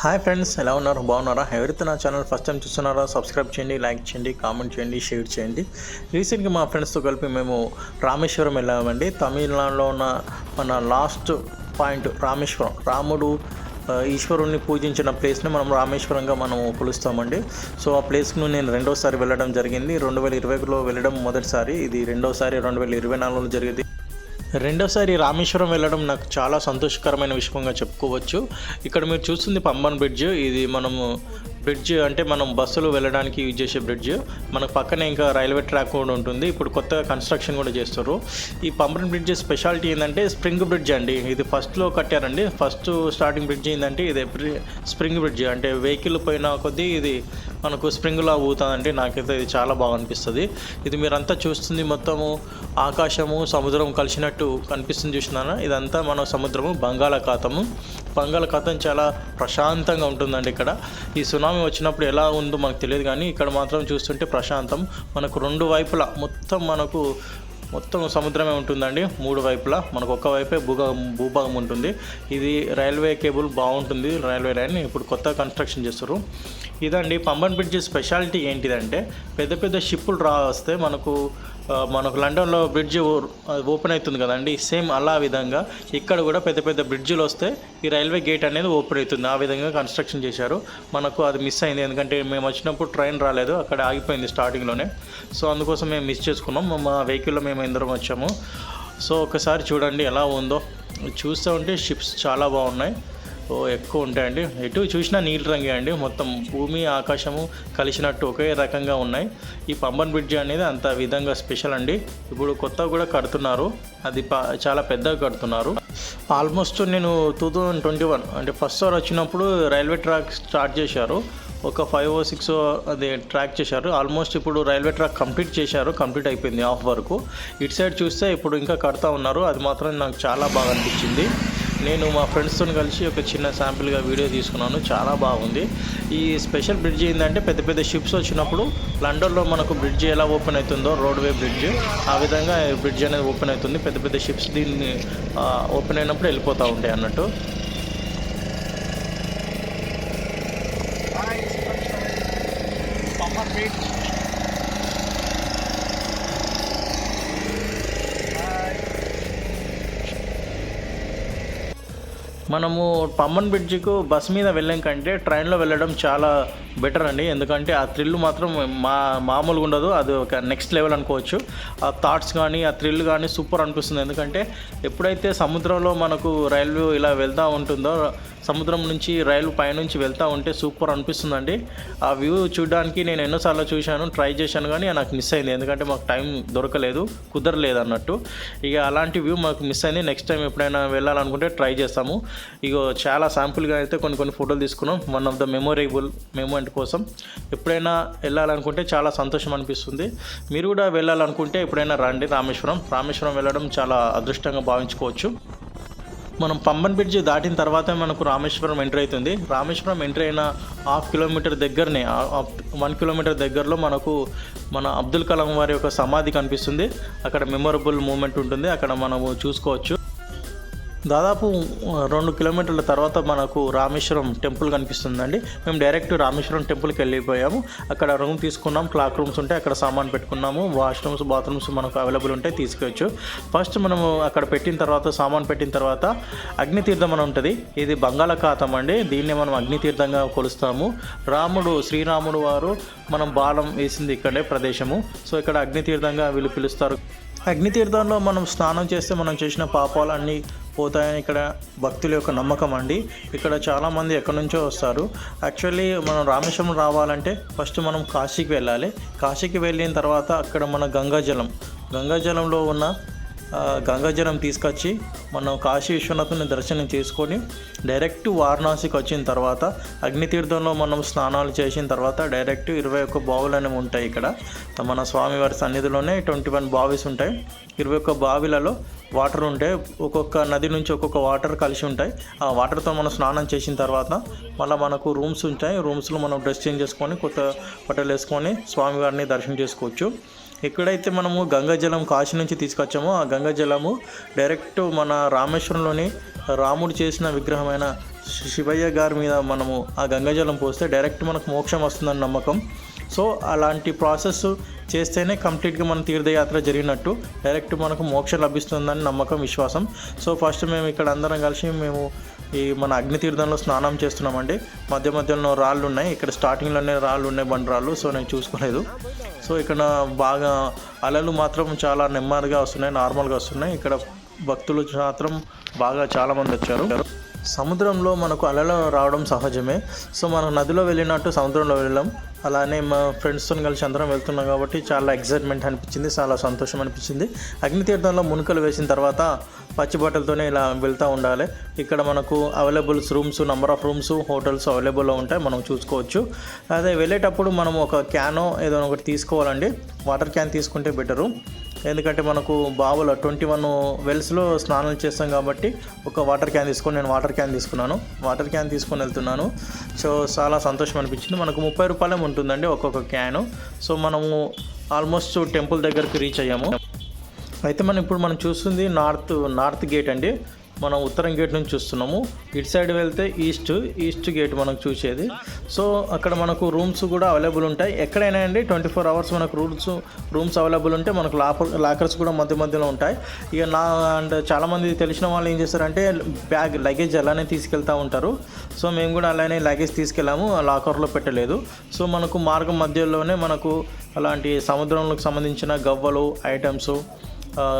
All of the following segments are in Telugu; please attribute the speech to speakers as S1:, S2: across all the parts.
S1: హాయ్ ఫ్రెండ్స్ ఎలా ఉన్నారు? బాగున్నారా? ఎవరైతే నా ఛానల్ ఫస్ట్ టైం చూస్తున్నారా సబ్స్క్రైబ్ చేయండి లైక్ చేయండి కామెంట్ చేయండి షేర్ చేయండి. రీసెంట్గా మా ఫ్రెండ్స్తో కలిపి మేము రామేశ్వరం వెళ్ళామండి. తమిళనాడులో ఉన్న మన లాస్ట్ పాయింట్ రామేశ్వరం. రాముడు ఈశ్వరుణ్ణి పూజించిన ప్లేస్ని మనం రామేశ్వరంగా మనం కొలుస్తామండి సో ఆ ప్లేస్ను నేను రెండోసారి వెళ్ళడం జరిగింది. రెండు వేల ఇరవైలో వెళ్ళడం మొదటిసారి. ఇది రెండోసారి రెండు వేల ఇరవై నాలుగులో జరిగింది. రెండోసారి రామేశ్వరం వెళ్ళడం నాకు చాలా సంతోషకరమైన విషయంగా చెప్పుకోవచ్చు. ఇక్కడ మీరు చూస్తుంది పంబన్ బ్రిడ్జ్. ఇది మనము బ్రిడ్జ్ అంటే మనం బస్సులు వెళ్ళడానికి యూజ్ చేసే బ్రిడ్జ్. మనకు పక్కనే ఇంకా రైల్వే ట్రాక్ కూడా ఉంటుంది. ఇప్పుడు కొత్తగా కన్స్ట్రక్షన్ కూడా చేస్తారు ఈ పంపిణీ బ్రిడ్జ్ స్పెషాలిటీ ఏంటంటే స్ప్రింగ్ బ్రిడ్జ్ అండి. ఇది ఫస్ట్లో కట్టారండి. ఫస్ట్ స్టార్టింగ్ బ్రిడ్జ్ ఏంటంటే ఇది స్ప్రింగ్ బ్రిడ్జ్. అంటే వెహికల్ పోయిన కొద్దీ ఇది మనకు స్ప్రింగ్లా ఊగుతుందండి నాకైతే ఇది చాలా బాగా అనిపిస్తుంది ఇది మీరంతా చూస్తుంది మొత్తము ఆకాశము సముద్రం కలిసినట్టు కనిపిస్తుంది చూసినారా? ఇదంతా మన సముద్రము బంగాళాఖాతము. బంగాళాఖాతం చాలా ప్రశాంతంగా ఉంటుందండి ఇక్కడ. ఈ సునామీ వచ్చినప్పుడు ఎలా ఉందో మనకు తెలియదు కానీ ఇక్కడ మాత్రం చూస్తుంటే ప్రశాంతం. మనకు రెండు వైపులా మొత్తం మనకు మొత్తం సముద్రమే ఉంటుందండి. మూడు వైపులా మనకు ఒక్క వైపే భూగా భూభాగం ఉంటుంది. ఇది రైల్వే కేబుల్ బాగుంటుంది. రైల్వే లైన్ ఇప్పుడు కొత్త కన్స్ట్రక్షన్ చేస్తారు ఇదండి పంబన్ బ్రిడ్జ్ స్పెషాలిటీ ఏంటిదంటే పెద్ద పెద్ద షిప్పులు రా వస్తే మనకు మనకు లండన్లో బ్రిడ్జ్ ఓపెన్ అవుతుంది కదండి. సేమ్ అలా విధంగా ఇక్కడ కూడా పెద్ద పెద్ద బ్రిడ్జ్లు వస్తే ఈ రైల్వే గేట్ అనేది ఓపెన్ అవుతుంది. ఆ విధంగా కన్స్ట్రక్షన్ చేశారు. మనకు అది మిస్ అయింది. ఎందుకంటే మేము వచ్చినప్పుడు ట్రైన్ రాలేదు. అక్కడ ఆగిపోయింది స్టార్టింగ్లోనే సో అందుకోసం మేము మిస్ చేసుకున్నాం. మా- వెహికల్లో మేము ఇందరం వచ్చాము. సో ఒకసారి చూడండి ఎలా ఉందో. చూస్తూ ఉంటే షిప్స్ చాలా బాగున్నాయి. ఓ ఎక్కువ ఉంటాయండి. ఎటు చూసినా నీలి రంగే అండి. మొత్తం భూమి ఆకాశము కలిసినట్టు ఒకే రకంగా ఉన్నాయి. ఈ పంబన్ బ్రిడ్జ్ అనేది అంత విధంగా స్పెషల్ అండి. ఇప్పుడు కొత్తగా కూడా కడుతున్నారు. అది చాలా పెద్దగా కడుతున్నారు. ఆల్మోస్ట్ నేను టూ థౌజండ్ ట్వంటీ వన్ అంటే ఫస్ట్ సార్ వచ్చినప్పుడు రైల్వే ట్రాక్ స్టార్ట్ చేశారు. ఒక ఫైవ్ ఓ సిక్స్ అది ట్రాక్ చేశారు. ఆల్మోస్ట్ ఇప్పుడు రైల్వే ట్రాక్ కంప్లీట్ చేశారు. కంప్లీట్ అయిపోయింది ఆఫ్ వరకు. ఇటు సైడ్ చూస్తే ఇప్పుడు ఇంకా కడతా ఉన్నారు. అది మాత్రం నాకు చాలా బాగా అనిపించింది. నేను మా ఫ్రెండ్స్తో కలిసి ఒక చిన్న శాంపిల్గా వీడియో తీసుకున్నాను. చాలా బాగుంది. ఈ స్పెషల్ బ్రిడ్జ్ ఏంటంటే పెద్ద పెద్ద షిప్స్ వచ్చినప్పుడు లండన్లో మనకు బ్రిడ్జ్ ఎలా ఓపెన్ అవుతుందో రోడ్వే బ్రిడ్జ్ ఆ విధంగా బ్రిడ్జ్ అనేది ఓపెన్ అవుతుంది. పెద్ద పెద్ద షిప్స్ దీన్ని ఓపెన్ అయినప్పుడు వెళ్ళిపోతూ ఉంటాయి అన్నట్టు. మనము పమ్మన్ బ్రిడ్జ్కు బస్ మీద వెళ్ళాం కంటే ట్రైన్లో వెళ్ళడం చాలా బెటర్ అండి. ఎందుకంటే ఆ థ్రిల్ మాత్రం మా మామూలుగా ఉండదు. అది ఒక నెక్స్ట్ లెవెల్ అనుకోవచ్చు. ఆ థాట్స్ కానీ ఆ థ్రిల్ కానీ సూపర్ అనిపిస్తుంది. ఎందుకంటే ఎప్పుడైతే సముద్రంలో మనకు రైలు ఇలా వెళ్తూ ఉంటుందో సముద్రం నుంచి రైలు పైనుంచి వెళ్తూ ఉంటే సూపర్ అనిపిస్తుందండి. ఆ వ్యూ చూడడానికి నేను ఎన్నోసార్లు చూశాను ట్రై చేశాను కానీ నాకు మిస్ అయింది. ఎందుకంటే మాకు టైం దొరకలేదు కుదరలేదు అన్నట్టు. ఇక అలాంటి వ్యూ మాకు మిస్ అయింది. నెక్స్ట్ టైం ఎప్పుడైనా వెళ్ళాలనుకుంటే ట్రై చేస్తాము. ఇగో చాలా శాంపుల్గా అయితే కొన్ని కొన్ని ఫోటోలు తీసుకున్నాం. One of the memorable moment కోసం ఎప్పుడైనా వెళ్ళాలనుకుంటే చాలా సంతోషం అనిపిస్తుంది. మీరు కూడా వెళ్ళాలనుకుంటే ఎప్పుడైనా రండి రామేశ్వరం. రామేశ్వరం వెళ్ళడం చాలా అదృష్టంగా భావించుకోవచ్చు. మనం పంబన్ బ్రిడ్జ్ దాటిన తర్వాత మనకు రామేశ్వరం ఎంటర్ అవుతుంది. రామేశ్వరం ఎంటర్ అయిన హాఫ్ కిలోమీటర్ దగ్గరనే వన్ కిలోమీటర్ దగ్గరలో మనకు మన అబ్దుల్ కలాం వారి యొక్క సమాధి కనిపిస్తుంది. అక్కడ మెమొరబుల్ మూమెంట్ ఉంటుంది. అక్కడ మనము చూసుకోవచ్చు. దాదాపు రెండు కిలోమీటర్ల తర్వాత మనకు రామేశ్వరం టెంపుల్ కనిపిస్తుందండి. మేము డైరెక్ట్ రామేశ్వరం టెంపుల్కి వెళ్ళిపోయాము. అక్కడ రూమ్ తీసుకున్నాం. క్లాక్ రూమ్స్ ఉంటాయి. అక్కడ సామాన్ పెట్టుకున్నాము. వాష్రూమ్స్ బాత్రూమ్స్ మనకు అవైలబుల్ ఉంటాయి. తీసుకోవచ్చు ఫస్ట్ మనము అక్కడ పెట్టిన తర్వాత సామాన్ పెట్టిన తర్వాత అగ్నితీర్థం అని ఉంటుంది. ఇది బంగాళాఖాతం అండి. దీన్ని మనం అగ్నితీర్థంగా కొలుస్తాము. రాముడు శ్రీరాముడు వారు మనం బాలం వేసింది ఇక్కడే ప్రదేశము. సో ఇక్కడ అగ్నితీర్థంగా వీళ్ళు పిలుస్తారు. అగ్నితీర్థంలో మనం స్నానం చేస్తే మనం చేసిన పాపాలు అన్నీ పోతాయని ఇక్కడ భక్తుల యొక్క నమ్మకం అండి. ఇక్కడ చాలామంది ఎక్కడి నుంచో వస్తారు. యాక్చువల్లీ మనం రామేశ్వరం రావాలంటే ఫస్ట్ మనం కాశీకి వెళ్ళాలి. కాశీకి వెళ్ళిన తర్వాత అక్కడ మన గంగాజలం. గంగాజలంలో ఉన్న గంగాజలం తీసుకొచ్చి మనం కాశీ విశ్వనాథుని దర్శనం చేసుకొని డైరెక్ట్ వారణాసికి వచ్చిన తర్వాత అగ్నితీర్థంలో మనం స్నానాలు చేసిన తర్వాత డైరెక్ట్ ఇరవై ఒక్క బావులు అనేవి ఉంటాయి ఇక్కడ. మన స్వామివారి సన్నిధిలోనే ట్వంటీ వన్ బావిస్ ఉంటాయి. ఇరవై ఒక్క బావిలలో వాటర్ ఉంటాయి ఒక్కొక్క నది నుంచి ఒక్కొక్క వాటర్ కలిసి ఉంటాయి. ఆ వాటర్తో మనం స్నానం చేసిన తర్వాత మళ్ళీ మనకు రూమ్స్ ఉంటాయి. రూమ్స్లో మనం డ్రెస్ చేంజ్ చేసుకొని కొత్త బట్టలు వేసుకొని స్వామివారిని దర్శనం చేసుకోవచ్చు. ఎక్కడైతే మనము గంగాజలం కాశీ నుంచి తీసుకొచ్చామో ఆ గంగాజలము డైరెక్ట్ మన రామేశ్వరంలోని రాముడు చేసిన విగ్రహమైన శివయ్య గారి మీద మనము ఆ గంగాజలం పోస్తే డైరెక్ట్ మనకు మోక్షం వస్తుందని నమ్మకం. సో అలాంటి ప్రాసెస్ చేస్తేనే కంప్లీట్గా మన తీర్థయాత్ర జరిగినట్టు డైరెక్ట్ మనకు మోక్షం లభిస్తుందని నమ్మకం విశ్వాసం. సో ఫస్ట్ మేము ఇక్కడ అందరం కలిసి మేము ఈ మన అగ్నితీర్థంలో స్నానం చేస్తున్నామండి. మధ్య మధ్యలో రాళ్ళు ఉన్నాయి. ఇక్కడ స్టార్టింగ్లోనే రాళ్ళు ఉన్నాయి బండరాళ్ళు. సో నేను చూసుకోలేదు. సో ఇక్కడ బాగా అలలు మాత్రం చాలా నెమ్మదిగా వస్తున్నాయి నార్మల్గా వస్తున్నాయి. ఇక్కడ భక్తులు మాత్రం బాగా చాలామంది వచ్చారు. సముద్రంలో మనకు అలలు రావడం సహజమే. సో మనం నదిలో వెళ్ళినట్టు సముద్రంలో వెళ్ళాం అలానే మా ఫ్రెండ్స్తో కలిసి అందరం వెళ్తున్నాం కాబట్టి చాలా ఎక్సైట్మెంట్ అనిపించింది చాలా సంతోషం అనిపించింది. అగ్నితీర్థంలో మునుకలు వేసిన తర్వాత పచ్చి బట్టలతోనే ఇలా వెళ్తూ ఉండాలి. ఇక్కడ మనకు availables rooms number of rooms hotels అవైలబుల్లో ఉంటాయి మనం చూసుకోవచ్చు. అదే వెళ్ళేటప్పుడు మనం ఒక క్యానో ఏదో ఒకటి తీసుకోవాలండి. వాటర్ క్యాన్ తీసుకుంటే బెటరు. ఎందుకంటే మనకు బావులో ట్వంటీ వన్ వెల్స్లో స్నానం చేస్తాం కాబట్టి ఒక వాటర్ క్యాన్ తీసుకొని నేను వాటర్ క్యాన్ తీసుకున్నాను. వాటర్ క్యాన్ తీసుకొని వెళ్తున్నాను. సో చాలా సంతోషం అనిపించింది. మనకు ముప్పై రూపాయలే ఉంటుందండి ఒక్కొక్క క్యాను. సో మనము ఆల్మోస్ట్ టెంపుల్ దగ్గరికి రీచ్ అయ్యాము. అయితే మనం ఇప్పుడు మనం చూస్తుంది నార్త్ నార్త్ గేట్ అండి. మనం ఉత్తరం గేట్ నుంచి చూస్తున్నాము. ఇటు సైడ్ వెళ్తే ఈస్ట్ ఈస్ట్ గేట్ మనకు చూసేది. సో అక్కడ మనకు రూమ్స్ కూడా అవైలబుల్ ఉంటాయి. ఎక్కడైనా అండి ట్వంటీ ఫోర్ అవర్స్ మనకు రూమ్స్ రూమ్స్ అవైలబుల్ ఉంటే మనకు లాకర్ లాకర్స్ కూడా మధ్య మధ్యలో ఉంటాయి. ఇక నా అండ్ చాలామంది తెలిసిన వాళ్ళు ఏం చేస్తారంటే బ్యాగ్ లగేజ్ అలానే తీసుకెళ్తూ ఉంటారు. సో మేము కూడా అలానే లగేజ్ తీసుకెళ్ళాము. ఆ లాకర్లో పెట్టలేదు. సో మనకు మార్గం మధ్యలోనే మనకు అలాంటి సముద్రంలోకి సంబంధించిన గవ్వలు ఐటమ్స్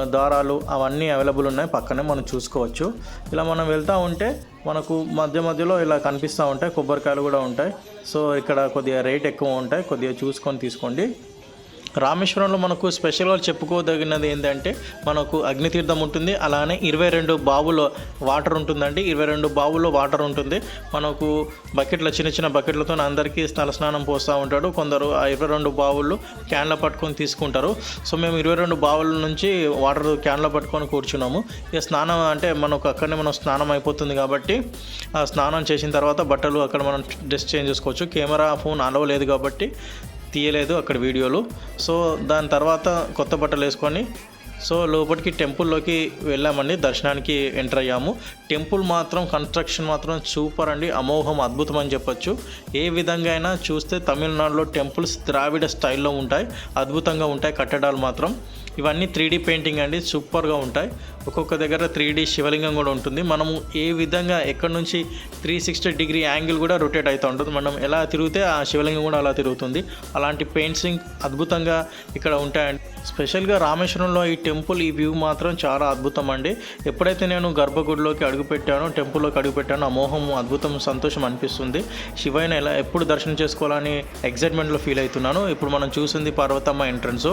S1: దారాలు అవన్నీ అవైలబుల్ ఉన్నాయి. పక్కనే మనం చూసుకోవచ్చు. ఇలా మనం వెళ్తూ ఉంటే మనకు మధ్య మధ్యలో ఇలా కనిపిస్తూ ఉంటాయి. కొబ్బరికాయలు కూడా ఉంటాయి. సో ఇక్కడ కొద్దిగా రేట్ ఎక్కువ ఉంటాయి. కొద్దిగా చూసుకొని తీసుకోండి. రామేశ్వరంలో మనకు స్పెషల్గా చెప్పుకోదగినది ఏంటంటే మనకు అగ్నితీర్థం ఉంటుంది అలానే ఇరవై రెండు బావులో వాటర్ ఉంటుందండి. ఇరవై రెండు బావుల్లో వాటర్ ఉంటుంది. మనకు బకెట్ల చిన్న చిన్న బకెట్లతో అందరికీ తల స్నానం పోస్తూ ఉంటాడు. కొందరు ఆ ఇరవై రెండు బావులు క్యాన్లో పట్టుకొని తీసుకుంటారు. సో మేము ఇరవై రెండు బావుల నుంచి వాటర్ క్యాన్లో పట్టుకొని కూర్చున్నాము. ఇక స్నానం అంటే మనకు అక్కడనే మనం స్నానం అయిపోతుంది కాబట్టి ఆ స్నానం చేసిన తర్వాత బట్టలు అక్కడ మనం డ్రెస్ చేంజ్ చేసుకోవచ్చు. కెమెరా ఫోన్ అలవ్ లేదు కాబట్టి తీయలేదు అక్కడ వీడియోలు. సో దాని తర్వాత కొత్త బట్టలు వేసుకొని సో లోపలికి టెంపుల్లోకి వెళ్ళామండి దర్శనానికి ఎంటర్ అయ్యాము. టెంపుల్ మాత్రం కన్స్ట్రక్షన్ మాత్రం సూపర్ అండి. అమోఘం అద్భుతం అని చెప్పొచ్చు. ఏ విధంగా అయినా చూస్తే తమిళనాడులో టెంపుల్స్ ద్రావిడ స్టైల్లో ఉంటాయి. అద్భుతంగా ఉంటాయి కట్టడాలు మాత్రం. ఇవన్నీ త్రీ పెయింటింగ్ అండి. సూపర్గా ఉంటాయి. ఒక్కొక్క దగ్గర త్రీ శివలింగం కూడా ఉంటుంది. మనము ఏ విధంగా ఎక్కడి నుంచి త్రీ సిక్స్టీ డిగ్రీ యాంగిల్ కూడా రొటేట్ అవుతూ ఉంటుంది. మనం ఎలా తిరిగితే ఆ శివలింగం కూడా అలా తిరుగుతుంది. అలాంటి పెయింట్సింగ్ అద్భుతంగా ఇక్కడ ఉంటాయండి. స్పెషల్గా రామేశ్వరంలో ఈ టెంపుల్ ఈ వ్యూ మాత్రం చాలా అద్భుతం అండి. ఎప్పుడైతే నేను గర్భగుడిలోకి అడుగుపెట్టాను టెంపుల్లోకి అడుగుపెట్టానో. అమోహం అద్భుతం సంతోషం అనిపిస్తుంది. శివైన ఎలా ఎప్పుడు దర్శనం చేసుకోవాలని ఎగ్జైట్మెంట్లో ఫీల్ అవుతున్నాను. ఇప్పుడు మనం చూసింది పార్వతమ్మ ఎంట్రన్స్.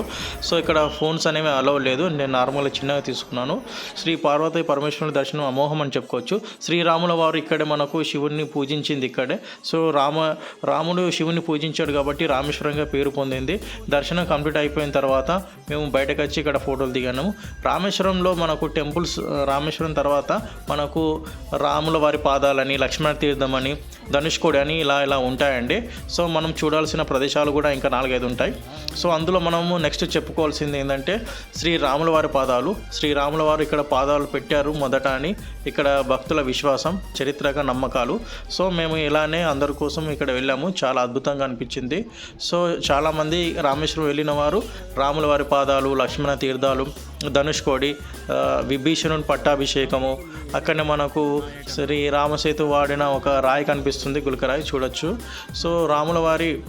S1: సో ఇక్కడ ఫోన్స్ అనేవి అలవ్ లేదు. నేను నార్మల్గా చిన్నగా తీసుకున్నాను. శ్రీ పార్వతి పరమేశ్వరుని దర్శనం అమోహం అని చెప్పుకోవచ్చు. శ్రీరాముల వారు ఇక్కడే మనకు శివుణ్ణి పూజించింది ఇక్కడే. సో రామ రాముడు శివుని పూజించాడు కాబట్టి రామేశ్వరంగా పేరు పొందింది. దర్శనం కంప్లీట్ అయిపోయిన తర్వాత మేము బయటకు వచ్చి ఇక్కడ ఫోటోలు దిగాము. రామేశ్వరంలో మనకు టెంపుల్స్ రామేశ్వరం తర్వాత మనకు రాముల వారి పాదాలని లక్ష్మణ తీర్థం అని ధనుష్కోడి అని ఇలా ఇలా ఉంటాయండి. సో మనం చూడాల్సిన ప్రదేశాలు కూడా ఇంకా నాలుగైదు ఉంటాయి. సో అందులో మనము నెక్స్ట్ చెప్పుకోవాల్సింది ఏంటంటే శ్రీ రాముల వారి పాదాలు. శ్రీ రాముల వారు ఇక్కడ పాదాలు పెట్టారు మొదట అని ఇక్కడ భక్తుల విశ్వాసం చరిత్రక నమ్మకాలు. సో మేము ఇలానే అందరి కోసం ఇక్కడ వెళ్ళాము. చాలా అద్భుతంగా అనిపించింది. సో చాలామంది రామేశ్వరం వెళ్ళిన వారు రాముల వారి పాదాలు లక్ష్మణ తీర్థాలు ధనుష్కోడి విభీషణుని పట్టాభిషేకము. అక్కడనే మనకు శ్రీ రామసేతు వాడిన ఒక రాయి కనిపిస్తుంది గులకరాయి చూడొచ్చు. సో రాముల వారి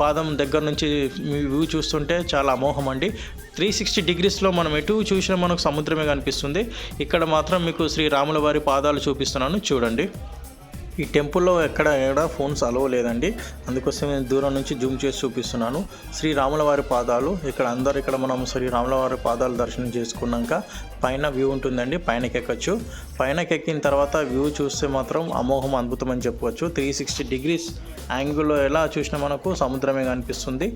S1: పాదం దగ్గర నుంచి వ్యూ చూస్తుంటే చాలా అమోహం అండి. త్రీ సిక్స్టీ డిగ్రీస్లో మనం ఎటు చూసినా మనకు సముద్రమే కనిపిస్తుంది. ఇక్కడ మాత్రం మీకు శ్రీరాముల వారి పాదాలు చూపిస్తున్నాను చూడండి. ఈ టెంపుల్లో ఎక్కడ ఎక్కడ ఫోన్స్ అలవ్ లేదండి. అందుకోసం నేను దూరం నుంచి జూమ్ చేసి చూపిస్తున్నాను. శ్రీ వారి పాదాలు ఇక్కడ అందరు ఇక్కడ మనం శ్రీ వారి పాదాలు దర్శనం చేసుకున్నాక పైన వ్యూ ఉంటుందండి పైనకి ఎక్కచ్చు పైనకి ఎక్కిన తర్వాత వ్యూ చూస్తే మాత్రం అమోఘం అద్భుతం అని చెప్పవచ్చు. త్రీ సిక్స్టీ డిగ్రీస్ యాంగిల్లో ఎలా చూసినా మనకు సముద్రమే కనిపిస్తుంది.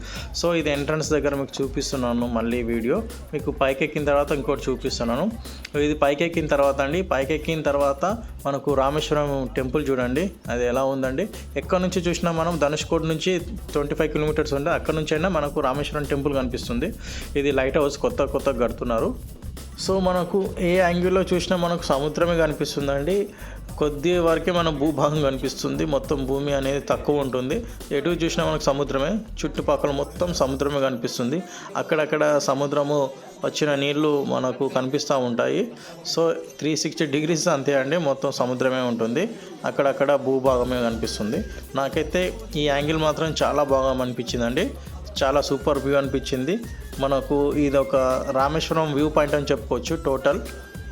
S1: సో ఇది ఎంట్రన్స్ దగ్గర మీకు చూపిస్తున్నాను మళ్ళీ వీడియో. మీకు పైకి ఎక్కిన తర్వాత ఇంకోటి చూపిస్తున్నాను. ఇది పైకి ఎక్కిన తర్వాత అండి. పైకి ఎక్కిన తర్వాత మనకు రామేశ్వరం టెంపుల్ చూడండి. చూడండి. అది ఎలా ఉందండి? ఎక్కడి నుంచి చూసినా మనం ధనుష్కోట్ నుంచి ట్వంటీ ఫైవ్ కిలోమీటర్స్ ఉంటే అక్కడ నుంచి అయినా మనకు రామేశ్వరం టెంపుల్ కనిపిస్తుంది. ఇది లైట్ హౌస్ కొత్త కొత్త కడుతున్నారు. సో మనకు ఏ యాంగిల్లో చూసినా మనకు సముద్రమే కనిపిస్తుందండి. కొద్ది వరకే మన భూభాగం కనిపిస్తుంది. మొత్తం భూమి అనేది తక్కువ ఉంటుంది. ఎటు చూసినా మనకు సముద్రమే. చుట్టుపక్కల మొత్తం సముద్రమే కనిపిస్తుంది. అక్కడక్కడ సముద్రము వచ్చిన నీళ్ళు మనకు కనిపిస్తూ ఉంటాయి. సో త్రీ సిక్స్టీ డిగ్రీస్ అంతే అండి. మొత్తం సముద్రమే ఉంటుంది. అక్కడక్కడ భూభాగమే కనిపిస్తుంది. నాకైతే ఈ యాంగిల్ మాత్రం చాలా బాగా అనిపించిందండి. చాలా సూపర్ వ్యూ అనిపించింది. మనకు ఇది ఒక రామేశ్వరం వ్యూ పాయింట్ అని చెప్పుకోవచ్చు. టోటల్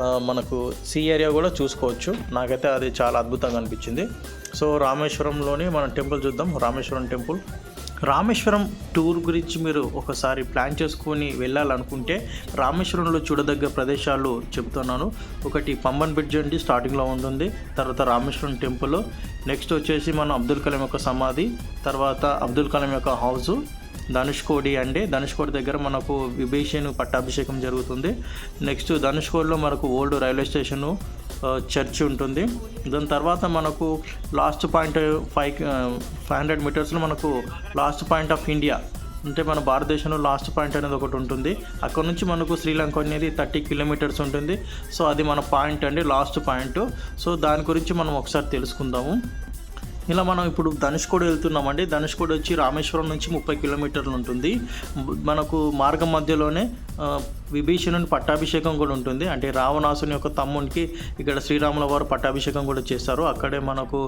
S1: మనకు సీ ఏరియా కూడా చూసుకోవచ్చు. నాకైతే అది చాలా అద్భుతంగా అనిపించింది. సో రామేశ్వరంలోని మనం టెంపుల్ చూద్దాం. రామేశ్వరం టెంపుల్. రామేశ్వరం టూర్ గురించి మీరు ఒకసారి ప్లాన్ చేసుకొని వెళ్ళాలనుకుంటే రామేశ్వరంలో చూడదగ్గ ప్రదేశాలు చెప్తున్నాను. ఒకటి పంబన్ బ్రిడ్జ్ అండి స్టార్టింగ్లో ఉంటుంది తర్వాత రామేశ్వరం టెంపుల్. నెక్స్ట్ వచ్చేసి మన అబ్దుల్ కలాం యొక్క సమాధి. తర్వాత అబ్దుల్ కలాం యొక్క హౌస్ ధనుష్కోడి అండి. ధనుష్కోడి దగ్గర మనకు విభీషణ్ పట్టాభిషేకం జరుగుతుంది. నెక్స్ట్ ధనుష్కోడిలో మనకు ఓల్డ్ రైల్వే స్టేషను చర్చ్ ఉంటుంది. దాని తర్వాత మనకు last point five five hundred మీటర్స్లో మనకు లాస్ట్ పాయింట్ ఆఫ్ ఇండియా అంటే మన భారతదేశంలో లాస్ట్ పాయింట్ అనేది ఒకటి ఉంటుంది. అక్కడ నుంచి మనకు శ్రీలంక అనేది థర్టీ కిలోమీటర్స్ ఉంటుంది. సో అది మన పాయింట్ అండి లాస్ట్ పాయింట్. సో దాని గురించి మనం ఒకసారి తెలుసుకుందాము. ఇలా మనం ఇప్పుడు ధనుష్కోడి వెళ్తున్నామండి. ధనుష్కోడి వచ్చి రామేశ్వరం నుంచి ముప్పై కిలోమీటర్లు ఉంటుంది. మనకు మార్గం మధ్యలోనే విభీషణుని పట్టాభిషేకం కూడా ఉంటుంది. అంటే రావణాసుని యొక్క తమ్మునికి ఇక్కడ శ్రీరాముల వారు పట్టాభిషేకం కూడా చేస్తారు. అక్కడే మనకు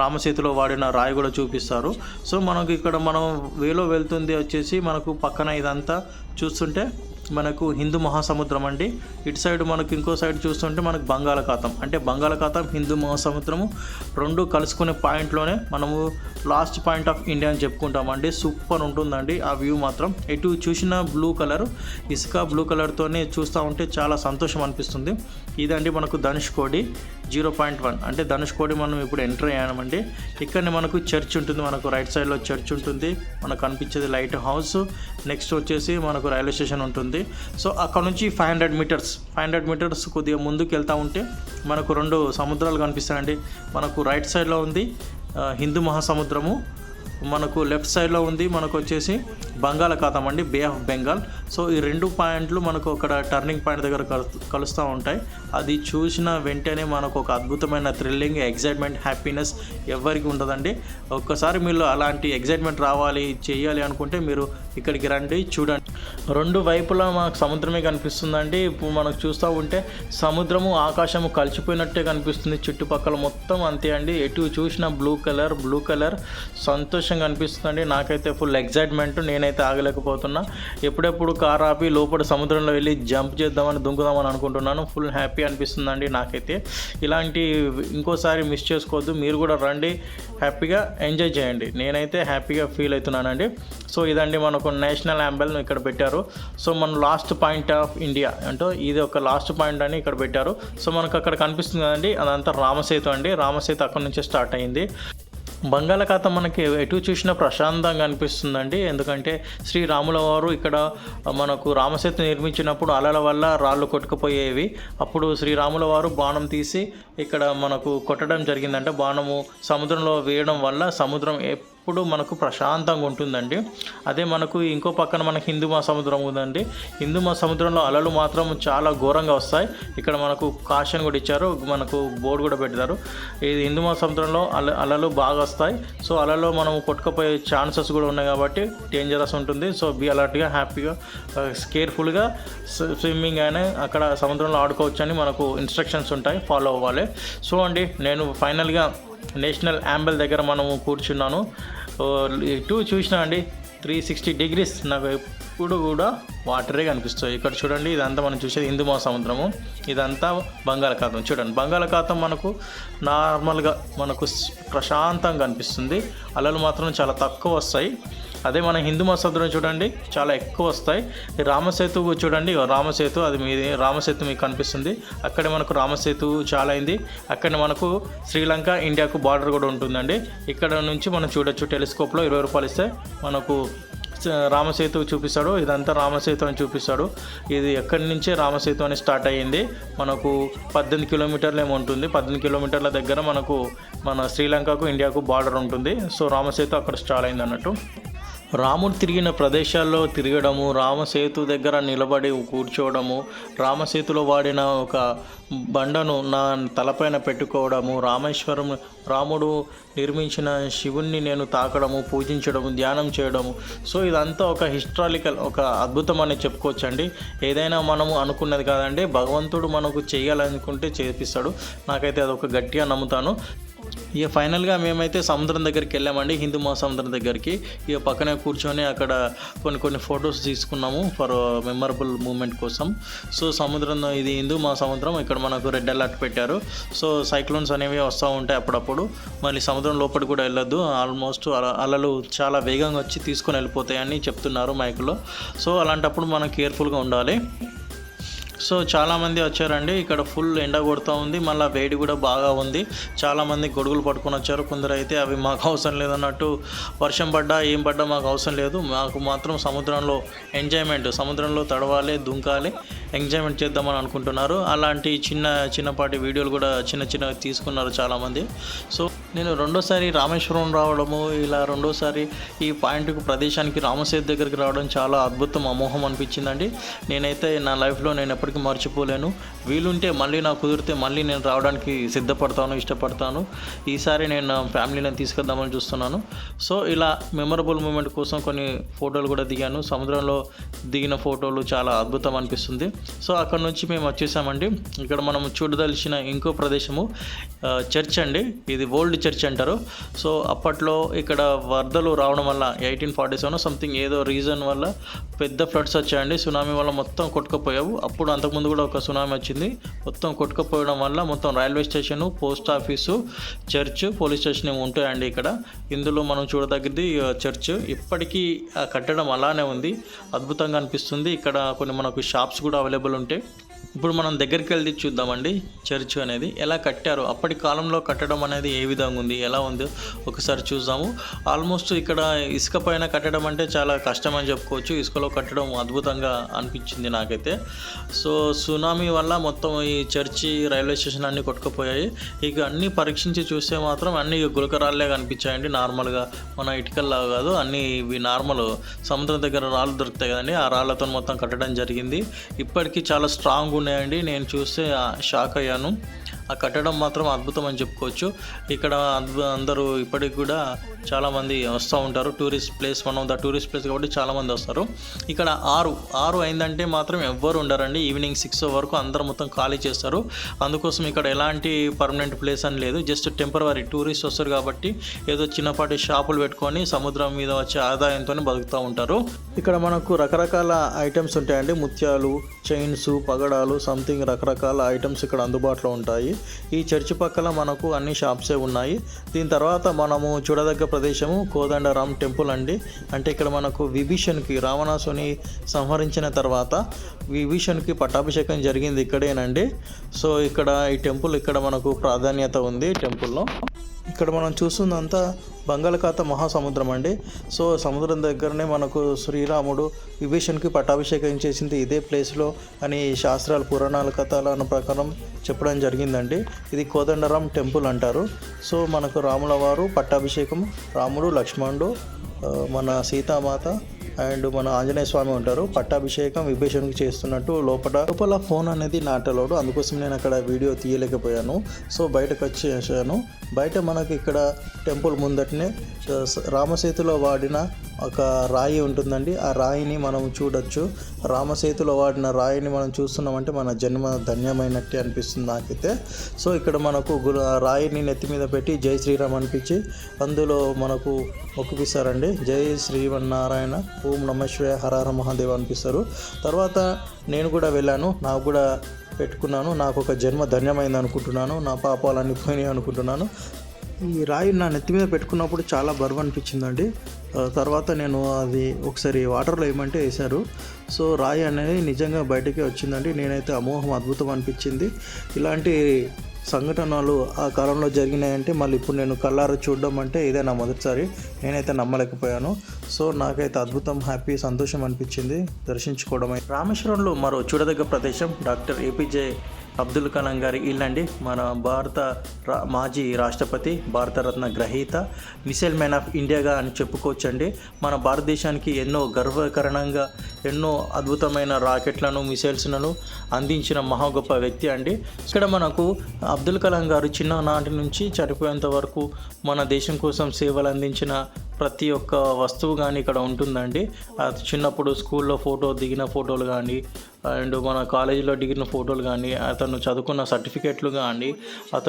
S1: రామసేతులో వాడిన రాయి కూడా చూపిస్తారు. సో మనకు ఇక్కడ మనం వేలో వెళ్తుంది వచ్చేసి మనకు పక్కన ఇదంతా చూస్తుంటే మనకు హిందూ మహాసముద్రం అండి. ఇటు సైడ్ మనకు ఇంకో సైడ్ చూస్తుంటే మనకు బంగాళాఖాతం. అంటే బంగాళాఖాతం హిందూ మహాసముద్రము రెండు కలుసుకునే పాయింట్లోనే మనము లాస్ట్ పాయింట్ ఆఫ్ ఇండియా అని చెప్పుకుంటామండి. సూపర్ ఉంటుందండి ఆ వ్యూ మాత్రం. ఎటు చూసిన బ్లూ కలర్ ఇసుక బ్లూ కలర్తోనే చూస్తూ ఉంటే చాలా సంతోషం అనిపిస్తుంది. ఇదండి మనకు ధనుష్కోడి జీరో పాయింట్ వన్. అంటే ధనుష్కోడి మనం ఇప్పుడు ఎంటర్ అయ్యామండి. ఇక్కడనే మనకు చర్చ్ ఉంటుంది. మనకు రైట్ సైడ్లో చర్చ్ ఉంటుంది. మనకు కనిపించేది లైట్ హౌస్. నెక్స్ట్ వచ్చేసి మనకు రైల్వే స్టేషన్ ఉంటుంది. సో అక్కడ నుంచి five hundred metres. Five hundred metres కొద్దిగా ముందుకు వెళ్తూ ఉంటే మనకు రెండు సముద్రాలు కనిపిస్తాయండి. మనకు రైట్ సైడ్లో ఉంది హిందూ మహాసముద్రము. మనకు లెఫ్ట్ సైడ్లో ఉంది మనకు వచ్చేసి బంగాళాఖాతం అండి బే ఆఫ్ బెంగాల్. సో ఈ రెండు పాయింట్లు మనకు అక్కడ టర్నింగ్ పాయింట్ దగ్గర కలు- కలుస్తూ ఉంటాయి. అది చూసిన వెంటనే మనకు ఒక అద్భుతమైన థ్రిల్లింగ్ ఎగ్జైట్మెంట్ హ్యాపీనెస్ ఎవరికి ఉండదండి. ఒక్కసారి మీరు అలాంటి ఎగ్జైట్మెంట్ రావాలి చేయాలి అనుకుంటే మీరు ఇక్కడికి రండి చూడండి. రెండు వైపులా మనకు సముద్రమే కనిపిస్తుందండి. ఇప్పుడు మనకు చూస్తూ ఉంటే సముద్రము ఆకాశము కలిసిపోయినట్టే కనిపిస్తుంది. చుట్టుపక్కల మొత్తం అంతే అండి. ఎటు చూసిన బ్లూ కలర్ బ్లూ కలర్ సంతోషంగా అనిపిస్తుందండి. నాకైతే ఫుల్ ఎగ్జైట్మెంట్ నేనైతే ఆగలేకపోతున్నా. ఎప్పుడెప్పుడు కార్ ఆపి లోపల సముద్రంలో వెళ్ళి జంప్ చేద్దామని దుంకుదామని అనుకుంటున్నాను. Full happy. హ్యాపీ అనిపిస్తుందండి నాకైతే. ఇలాంటి ఇంకోసారి మిస్ చేసుకోవద్దు మీరు కూడా రండి హ్యాపీగా ఎంజాయ్ చేయండి. నేనైతే హ్యాపీగా ఫీల్ అవుతున్నానండి. సో ఇదండి మనకు నేషనల్ యాంబెల్ ఇక్కడ పెట్టారు. సో మన లాస్ట్ పాయింట్ ఆఫ్ ఇండియా అంటే ఇది ఒక లాస్ట్ పాయింట్ అని ఇక్కడ పెట్టారు. సో మనకు అక్కడ కనిపిస్తుంది కదండి అదంతా రామసేతు అండి. రామసేతు అక్కడ నుంచే స్టార్ట్ అయింది. బంగాళాఖాతం మనకి ఎటు చూసినా ప్రశాంతంగా అనిపిస్తుందండి. ఎందుకంటే శ్రీరాముల వారు ఇక్కడ మనకు రామసేతు నిర్మించినప్పుడు అలల వల్ల రాళ్ళు కొట్టుకుపోయేవి. అప్పుడు శ్రీరాముల వారు బాణం తీసి ఇక్కడ మనకు కొట్టడం జరిగిందంటే. బాణము సముద్రంలో వేయడం వల్ల సముద్రం అప్పుడు మనకు ప్రశాంతంగా ఉంటుందండి. అదే మనకు ఇంకో పక్కన మనకు హిందూ మహాసముద్రం ఉందండి. హిందూ మహాసముద్రంలో అలలు మాత్రం చాలా ఘోరంగా వస్తాయి. ఇక్కడ మనకు కాషన్ కూడా ఇచ్చారు మనకు బోర్డు కూడా పెట్టారు. ఇది హిందూ మహాసముద్రంలో అల అలలు బాగా వస్తాయి. సో అలలో మనం కొట్టుకుపోయే ఛాన్సెస్ కూడా ఉన్నాయి కాబట్టి డేంజరస్ ఉంటుంది. సో బీ అలర్ట్గా హ్యాపీగా కేర్ఫుల్గా స్విమ్మింగ్ అయినా అక్కడ సముద్రంలో ఆడుకోవచ్చు అని మనకు ఇన్స్ట్రక్షన్స్ ఉంటాయి. ఫాలో అవ్వాలి. సో అండి నేను ఫైనల్గా నేషనల్ యాంబెల్ దగ్గర మనము కూర్చున్నాను. టూ చూసినా అండి త్రీ సిక్స్టీ డిగ్రీస్ నాకు ఎప్పుడు కూడా వాటరే కనిపిస్తాయి ఇక్కడ చూడండి ఇదంతా మనం చూసేది హిందూ మహాసముద్రము ఇదంతా బంగాళాఖాతం. చూడండి బంగాళాఖాతం మనకు నార్మల్గా మనకు ప్రశాంతంగా కనిపిస్తుంది అలలు మాత్రం చాలా తక్కువ వస్తాయి. అదే మన హిందూ మహాసముద్రం చూడండి చాలా ఎక్కువ వస్తాయి. రామసేతు చూడండి రామసేతు అది మీది రామసేతు మీకు కనిపిస్తుంది. అక్కడే మనకు రామసేతు చాలా అయింది. అక్కడ మనకు శ్రీలంక ఇండియాకు బార్డర్ కూడా ఉంటుందండి. ఇక్కడ నుంచి మనం చూడొచ్చు టెలిస్కోప్లో ఇరవై రూపాయలు ఇస్తే మనకు రామసేతు చూపిస్తాడు. ఇదంతా రామసేతు అని చూపిస్తాడు. ఇది ఎక్కడి నుంచే రామసేతు అని స్టార్ట్ అయ్యింది. మనకు పద్దెనిమిది కిలోమీటర్లు ఏమో ఉంటుంది. పద్దెనిమిది కిలోమీటర్ల దగ్గర మనకు మన శ్రీలంకకు ఇండియాకు బార్డర్ ఉంటుంది. సో రామసేతు అక్కడ స్టార్ట్ అయింది అన్నట్టు. రాముడు తిరిగిన ప్రదేశాల్లో తిరగడము రామసేతు దగ్గర నిలబడి కూర్చోవడము రామసేతులో వాడిన ఒక బండను నా తలపైన పెట్టుకోవడము రామేశ్వరం రాముడు నిర్మించిన శివుణ్ణి నేను తాకడము పూజించడము ధ్యానం చేయడము. సో ఇదంతా ఒక హిస్టారికల్ ఒక అద్భుతం అని చెప్పుకోవచ్చండి. ఏదైనా మనము అనుకున్నది కాదండి భగవంతుడు మనకు చేయాలనుకుంటే చేపిస్తాడు. నాకైతే అదొక గట్టిగా నమ్ముతాను. ఇక ఫైనల్గా మేమైతే సముద్రం దగ్గరికి వెళ్ళామండి హిందూ మహాసముద్రం దగ్గరికి. ఇక పక్కనే కూర్చొని అక్కడ కొన్ని కొన్ని ఫొటోస్ తీసుకున్నాము ఫర్ మెమరబుల్ మూమెంట్ కోసం. సో సముద్రం ఇది హిందూ మహాసముద్రం ఇక్కడ మనకు రెడ్ అలర్ట్ పెట్టారు. సో సైక్లోన్స్ అనేవి వస్తూ ఉంటాయి అప్పుడప్పుడు. మళ్ళీ సముద్రం లోపలికి కూడా వెళ్ళొద్దు ఆల్మోస్ట్ అల అలలు చాలా వేగంగా వచ్చి తీసుకొని వెళ్ళిపోతాయని చెప్తున్నారు మైక్లో. సో అలాంటప్పుడు మనం కేర్ఫుల్గా ఉండాలి. సో చాలామంది వచ్చారండి. ఇక్కడ ఫుల్ ఎండ కొడుతూ ఉంది. మళ్ళీ వేడి కూడా బాగా ఉంది. చాలామంది గొడుగులు పట్టుకొని వచ్చారు. కొందరు అయితే అవి మాకు అవసరం లేదన్నట్టు వర్షం పడ్డా ఏం పడ్డా మాకు అవసరం లేదు. మాకు మాత్రం సముద్రంలో ఎంజాయ్మెంట్ సముద్రంలో తడవాలి దుంకాలి ఎంజాయ్మెంట్ చేద్దామని అనుకుంటున్నారు. అలాంటి చిన్న చిన్నపాటి వీడియోలు కూడా చిన్న చిన్న తీసుకున్నారు చాలామంది సో నేను రెండోసారి రామేశ్వరం రావడము ఇలా రెండోసారి ఈ పాయింట్కి ప్రదేశానికి రామసేతు దగ్గరికి రావడం చాలా అద్భుతం అమోహం అనిపించిందండి. నేనైతే నా లైఫ్లో నేను ఎప్పటికీ మర్చిపోలేను. వీలుంటే మళ్ళీ నాకు కుదిరితే మళ్ళీ నేను రావడానికి సిద్ధపడతాను ఇష్టపడతాను. ఈసారి నేను నా ఫ్యామిలీని తీసుకెళ్దామని చూస్తున్నాను. సో ఇలా మెమరబుల్ మూమెంట్ కోసం కొన్ని ఫోటోలు కూడా దిగాను. సముద్రంలో దిగిన ఫోటోలు చాలా అద్భుతం అనిపిస్తుంది. సో అక్కడ నుంచి మేము వచ్చేసామండి. ఇక్కడ మనం చూడదలిచిన ఇంకో ప్రదేశము చర్చ్ అండి. ఇది ఓల్డ్ చర్చ్ అంటారు. సో అప్పట్లో ఇక్కడ వరదలు రావడం వల్ల ఎయిటీన్ ఫార్టీ సెవెన్ సంథింగ్ ఏదో రీజన్ వల్ల పెద్ద ఫ్లడ్స్ వచ్చాయండి. సునామీ వల్ల మొత్తం కొట్టుకుపోయావు. అప్పుడు అంతకుముందు కూడా ఒక సునామీ వచ్చింది. మొత్తం కొట్టుకుపోవడం వల్ల మొత్తం railway station post office church police station ఉంటాయండి ఇక్కడ. ఇందులో మనం చూడదగ్గది చర్చ్. ఇప్పటికీ ఆ కట్టడం అలానే ఉంది. అద్భుతంగా అనిపిస్తుంది. ఇక్కడ కొన్ని మనకు షాప్స్ కూడా అవైలబుల్ ఉంటాయి ఇప్పుడు మనం దగ్గరికి వెళ్ళి చూద్దామండి. చర్చ్ అనేది ఎలా కట్టారు అప్పటి కాలంలో కట్టడం అనేది ఏ విధంగా ఉంది ఎలా ఉందో? ఒకసారి చూద్దాము. ఆల్మోస్ట్ ఇక్కడ ఇసుక పైన కట్టడం అంటే చాలా కష్టం అని చెప్పుకోవచ్చు. ఇసుకలో కట్టడం అద్భుతంగా అనిపించింది నాకైతే. సో సునామీ వల్ల మొత్తం ఈ చర్చి రైల్వే స్టేషన్ అన్నీ కొట్టుకుపోయాయి. ఇక అన్నీ పరీక్షించి చూస్తే మాత్రం అన్ని గులకరాళ్ళే కనిపించాయండి. నార్మల్గా మన ఇటుకల్లా కాదు అన్నీ ఇవి నార్మల్. సముద్రం దగ్గర రాళ్ళు దొరుకుతాయి కదండి ఆ రాళ్ళతో మొత్తం కట్టడం జరిగింది. ఇప్పటికీ చాలా స్ట్రాంగ్ ఉన్నాయండి. నేను చూస్తే షాక్ అయ్యాను. ఆ కట్టడం మాత్రం అద్భుతం అని చెప్పుకోవచ్చు. ఇక్కడ అందరూ ఇప్పటికి కూడా చాలామంది వస్తూ ఉంటారు. Tourist place one of the tourist place కాబట్టి చాలామంది వస్తారు. ఇక్కడ ఆరు ఆరు అయిందంటే మాత్రం ఎవ్వరు ఉండరండి. ఈవినింగ్ సిక్స్ వరకు అందరూ మొత్తం ఖాళీ చేస్తారు. అందుకోసం ఇక్కడ ఎలాంటి పర్మనెంట్ ప్లేస్ అని లేదు. జస్ట్ టెంపరీ టూరిస్ట్ వస్తారు కాబట్టి ఏదో చిన్నపాటి షాపులు పెట్టుకొని సముద్రం మీద వచ్చే ఆదాయంతో బతుకుతూ ఉంటారు. ఇక్కడ మనకు రకరకాల ఐటమ్స్ ఉంటాయండి. ముత్యాలు చైన్స్ పగడాలు సంథింగ్ రకరకాల ఐటమ్స్ ఇక్కడ అందుబాటులో ఉంటాయి. ఈ చర్చి పక్కల మనకు అన్ని షాప్సే ఉన్నాయి. దీని తర్వాత మనము చూడదగ్గ ప్రదేశము కోదండరామ్ టెంపుల్ అండి. అంటే ఇక్కడ మనకు విభీషణ్కి రావణాసుని సంహరించిన తర్వాత విభీషణ్కి పట్టాభిషేకం జరిగింది ఇక్కడేనండి. సో ఇక్కడ ఈ టెంపుల్ ఇక్కడ మనకు ప్రాధాన్యత ఉంది టెంపుల్లో. ఇక్కడ మనం చూస్తుందంతా బంగాళాఖాత మహాసముద్రం అండి. సో సముద్రం దగ్గరనే మనకు శ్రీరాముడు విభీషణ్కి పట్టాభిషేకం చేసింది ఇదే ప్లేస్లో అని శాస్త్రాలు పురాణాల కథల ప్రకారం చెప్పడం జరిగిందండి. ఇది కోదండరాం టెంపుల్ అంటారు. సో మనకు రాముల వారు పట్టాభిషేకం రాముడు లక్ష్మణుడు మన సీతామాత అండ్ మన ఆంజనేయ స్వామి ఉంటారు. పట్టాభిషేకం విభీషణ్కి చేస్తున్నట్టు లోపల లోపల ఫోన్ అనేది నాటలోడు. అందుకోసం నేను అక్కడ వీడియో తీయలేకపోయాను. సో బయటకు వచ్చేసాను. బయట మనకి ఇక్కడ టెంపుల్ ముందటనే రామసేతులో వాడిన ఒక రాయి ఉంటుందండి. ఆ రాయిని మనం చూడొచ్చు. రామసేతులో వాడిన రాయిని మనం చూస్తున్నామంటే మన జన్మ ధన్యమైనట్టే అనిపిస్తుంది నాకైతే. సో ఇక్కడ మనకు రాయిని నెత్తి మీద పెట్టి జై శ్రీరామ్ అనిపించి అందులో మనకు మొక్కుపిస్తారండి. జై శ్రీమన్నారాయణ ఓం నమ హరహర హర మహాదేవ్ అనిపిస్తారు. తర్వాత నేను కూడా వెళ్ళాను నాకు కూడా పెట్టుకున్నాను నాకు ఒక జన్మ ధన్యమైంది అనుకుంటున్నాను నా పాపాలన్నీ పోయినాయి అనుకుంటున్నాను. ఈ రాయి నా నెత్తి మీద పెట్టుకున్నప్పుడు చాలా బరువు అనిపించిందండి. తర్వాత నేను అది ఒకసారి వాటర్లో వేయమంటే వేశారు. సో రాయి అనేది నిజంగా బయటికి వచ్చిందండి. నేనైతే అమోహం అద్భుతం అనిపించింది. ఇలాంటి సంఘటనలు ఆ కాలంలో జరిగినాయంటే మళ్ళీ ఇప్పుడు నేను కళ్ళారు చూడడం అంటే ఇదే నా మొదటిసారి. నేనైతే నమ్మలేకపోయాను. సో నాకైతే అద్భుతం హ్యాపీ సంతోషం అనిపించింది దర్శించుకోవడమే. రామేశ్వరంలో మరో చూడదగ్గ ప్రదేశం డాక్టర్ ఏపీజే అబ్దుల్ కలాం గారి ఇల్లండి. మన భారత రా- మాజీ రాష్ట్రపతి భారతరత్న గ్రహీత మిసైల్ మ్యాన్ ఆఫ్ ఇండియాగా అని చెప్పుకోవచ్చండి. మన భారతదేశానికి ఎన్నో గర్వకారణంగా ఎన్నో అద్భుతమైన రాకెట్లను మిసైల్స్లను అందించిన మహా గొప్ప వ్యక్తి అండి. ఇక్కడ మనకు అబ్దుల్ కలాం గారు చిన్ననాటి నుంచి చనిపోయేంత వరకు మన దేశం కోసం సేవలు అందించిన ప్రతి ఒక్క వస్తువు కానీ ఇక్కడ ఉంటుందండి. చిన్నప్పుడు స్కూల్లో ఫోటో దిగిన ఫోటోలు కానీ అండ్ మన కాలేజీలో దిగిన ఫోటోలు కానీ అతను చదువుకున్న సర్టిఫికెట్లు కానీ అతను